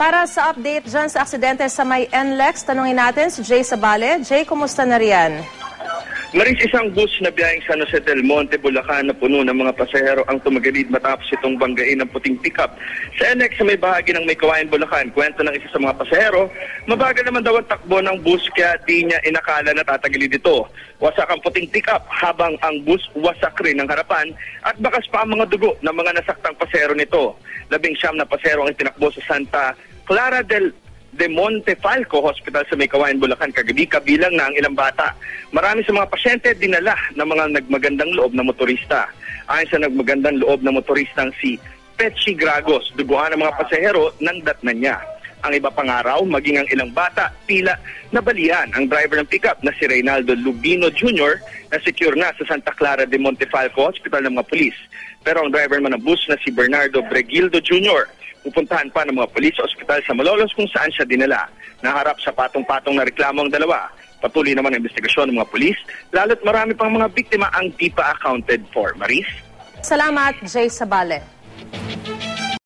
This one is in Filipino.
Para sa update dyan sa aksidente sa may NLEX, tanungin natin si Jay Sabale. Jay, kumusta na riyan? Maris isang bus na biyaheng San Jose del Monte, Bulacan na puno ng mga pasahero ang tumagalid matapos itong banggain ng puting pickup. Sa NX sa may bahagi ng may kawain Bulacan, kwento ng isa sa mga pasahero, mabagal naman daw ang takbo ng bus kaya di niya inakala na tatagilid ito. Wasak ang puting pickup habang ang bus wasak rin ang harapan at bakas pa ang mga dugo ng mga nasaktang pasahero nito. Labing siyam na pasahero ang itinakbo sa Santa Clara del de Montefalco Hospital sa Maykawayan, Bulacan kagabi kabilang na ang ilang bata. Marami sa mga pasyente dinala ng mga nagmagandang loob na motorista. Ayon sa nagmagandang loob na motoristang si Petsi Gragos, duguan ng mga pasahero ng datnan niya. Ang iba pang araw, maging ang ilang bata, tila nabalian ang driver ng pickup na si Reynaldo Lubino Jr. na secure na sa Santa Clara de Montefalco Hospital ng mga pulis. Pero ang driver man ng bus na si Bernardo Bregildo Jr pupuntahan pa ng mga pulis sa ospital sa Malolos kung saan siya dinala. Naharap sa patong-patong na reklamo ang dalawa. Patuloy naman ang investigasyon ng mga pulis, lalo't marami pang mga biktima ang di pa accounted for. Maris? Salamat, Jay Sabale.